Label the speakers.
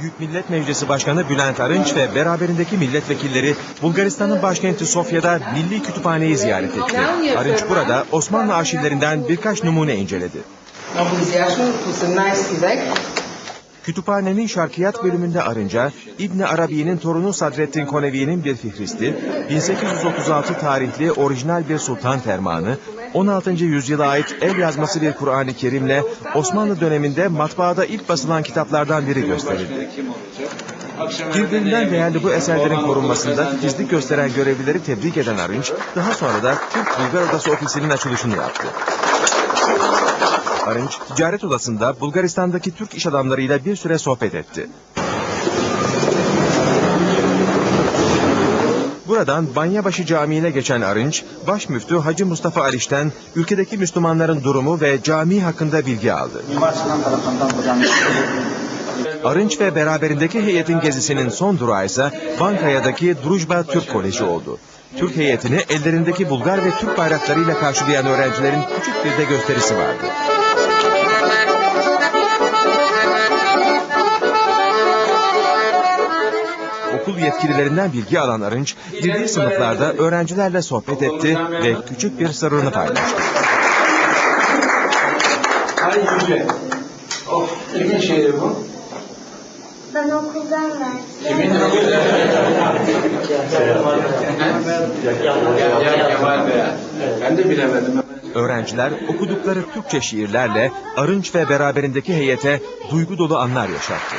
Speaker 1: Büyük Millet Meclisi Başkanı Bülent Arınç ve beraberindeki milletvekilleri Bulgaristan'ın başkenti Sofya'da Milli Kütüphane'yi ziyaret etti. Arınç burada Osmanlı arşivlerinden birkaç numune inceledi. Kütüphanenin şarkiyat bölümünde Arınca, İbni Arabi'nin torunu Sadreddin Konevi'nin bir fihristi, 1836 tarihli orijinal bir sultan fermanı 16. yüzyıla ait el yazması bir Kur'an-ı Kerim'le Osmanlı döneminde matbaada ilk basılan kitaplardan biri gösterildi. Birbirinden değerli bu eserlerin korunmasında titizlik gösteren görevlileri tebrik eden Arınç, daha sonra da Türk Bulgar Odası ofisinin açılışını yaptı. Arınç, ticaret odasında Bulgaristan'daki Türk iş adamlarıyla bir süre sohbet etti. Buradan Banyabaşı Camii'ne geçen Arınç, Baş Müftü Hacı Mustafa Aliş'ten ülkedeki Müslümanların durumu ve cami hakkında bilgi aldı. Arınç ve beraberindeki heyetin gezisinin son durağı ise Bankaya'daki Drujba Türk Koleji oldu. Türk heyetini ellerindeki Bulgar ve Türk bayraklarıyla karşılayan öğrencilerin küçük bir de gösterisi vardı. Okul yetkililerinden bilgi alan Arınç, girdiği sınıflarda öğrencilerle sohbet etti ve küçük bir sırrını paylaştı.
Speaker 2: Ay Yüce. Oh, kimin şehri bu?
Speaker 3: Ben okuldan verdim.
Speaker 2: Kimin Kemal Bey. Ben de bilemedim.
Speaker 1: Öğrenciler okudukları Türkçe şiirlerle Arınç ve beraberindeki heyete duygu dolu anlar yaşattı.